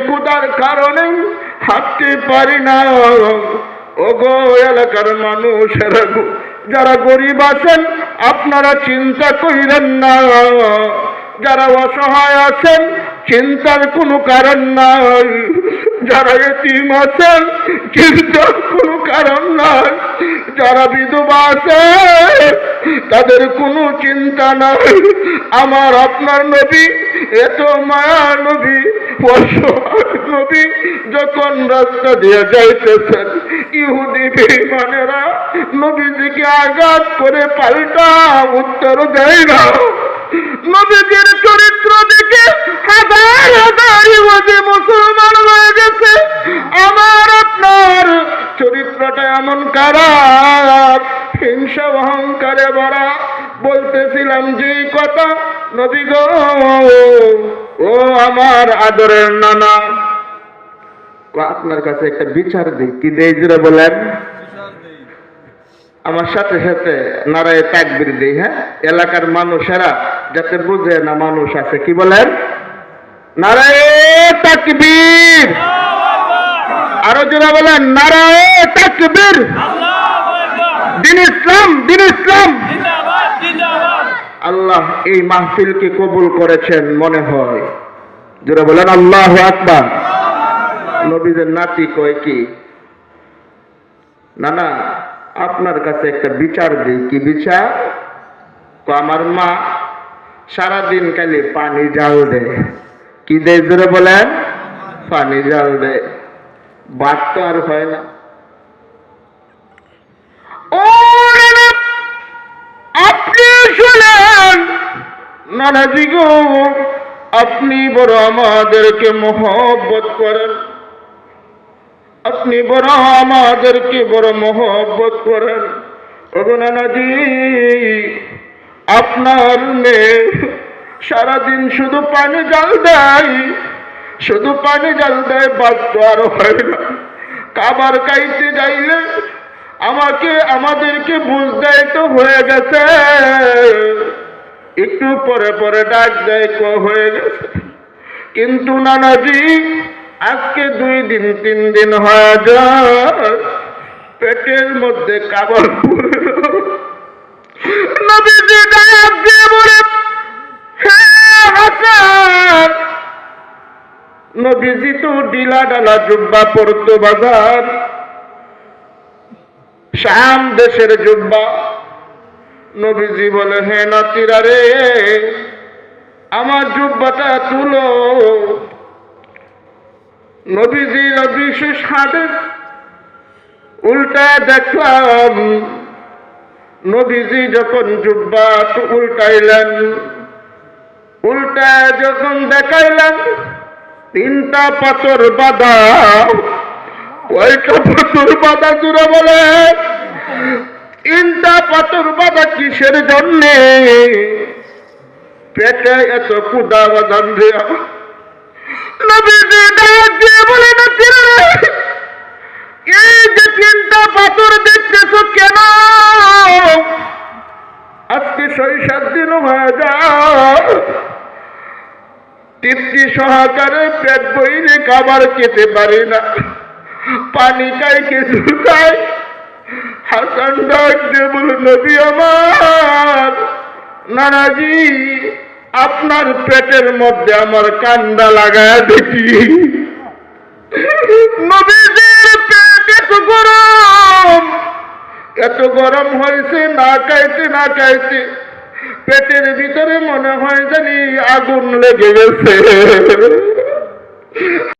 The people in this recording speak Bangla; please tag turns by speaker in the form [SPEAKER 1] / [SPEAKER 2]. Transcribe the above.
[SPEAKER 1] পেটের কারণে হাঁটতে পারি না। ওগো এলাকার মানুষের যারা গরিব আছেন, আপনারা চিন্তা করিলেন না। যারা অসহায় আছেন, চিন্তার কোনো কারণ নাই। যারা এতিম আছেন চিন্তার কোনো কারণ নাই। যারা বিধবা আছে তাদের কোনো চিন্তা নাই। আমার আপনার নবী, এত মায়া নবী নবী, যখন রাস্তা দিয়ে যাইতেছেন, ইহুদি বেঈমানেরা নবীজিকে আঘাত করে পাল্টা উত্তর দেয় না। আমার আপনার চরিত্রটা এমন খারাপ, হিংসা অহংকারে ভরা। বলতেছিলাম, যে কথা নদী গো, ও আমার আদরের নানা। আপনার কাছে একটা বিচার দিই, কি দেই জুড়ে বলেন? আমার সাথে সাথে নারায় তাকবির দিই হ্যাঁ? এলাকার মানুষেরা যাতে বুঝে না মানুষ আছে, কি বলেন? নারায় তাকবীর! আরও জোরে বলেন, নারায় দিন ইসলাম দিন ইসলাম। আল্লাহ এই মাহফিলকে কবুল করেছেন মনে হয়। যারা বলেন, আল্লাহ আকবার। নবীদের নাতি কয় কি না আপনার কাছে একটা বিচার দিই। কি বিচার? তো আমার মা সারাদিন খালি পানি জাল দেয়। কি দেয়? জোরে বলেন, পানি জাল দেয়। ভাত তো আর হয় না। আপনি শুনেন, নানাজি গো, আপনি বড় আমাদেরকে মহব্বত করেন। আপনি বড় আমাদেরকে বড় মহব্বত করেন। ওগো নানাজি, আপনার মেয়ে সারাদিন শুধু পানি জাল দেয় শুধু পানি জাল দেয় তো আর হয় না। খাবার খাইতে যাইলে আমাকে, আমাদেরকে বুঝতে তো হয়ে গেছে। একটু পরে পরে ডাক দেয় হয়ে গেছে। কিন্তু নানাজি, আজকে দুই দিন, তিন দিন হয়ে যায়। পেটের মধ্যে কাবার। নবীজি ডাক দিয়ে বলে নবীজি তো ডিলা ডালা জুব্বা পড়তো বাজার। শাম দেশের জুব্বা। নবীজি বলে, হে নাতিরা রে, আমার জুব্বাটা তুলো। নবীজির বিশেষ হাদিস উল্টা দেখলাম। নবীজি যখন জুব্বা উল্টাইলেন, উল্টা যখন দেখাইলেন তিনটা পাথর বাঁধা কয়টা পাথর বাঁধা জুড়ে বলে? তিনটা পাথর বাঁধা কিসের জন্যে? পেটে এত কুদা বাঁধান দেয়া। এই যে তিনটা পাথর দেখতেছ কেন? আজকে ছয়, সাত দিন হয়ে যায়। তৃপ্তি সহকারে পেট বইলে খাবার খেতে পারি না। পানি খাই, কিছু খাই। হাসান ডাক দিয়ে বলে নবী আমার। নানাজি, আপনার পেটের মধ্যে আমার কান্দা লাগায় দেখি। নবীজির পেট এত গরম। এত গরম হয়েছে, না খাইতে না খাইতে। পেটের ভিতরে মনে হয় জানি আগুন লেগে গেছে।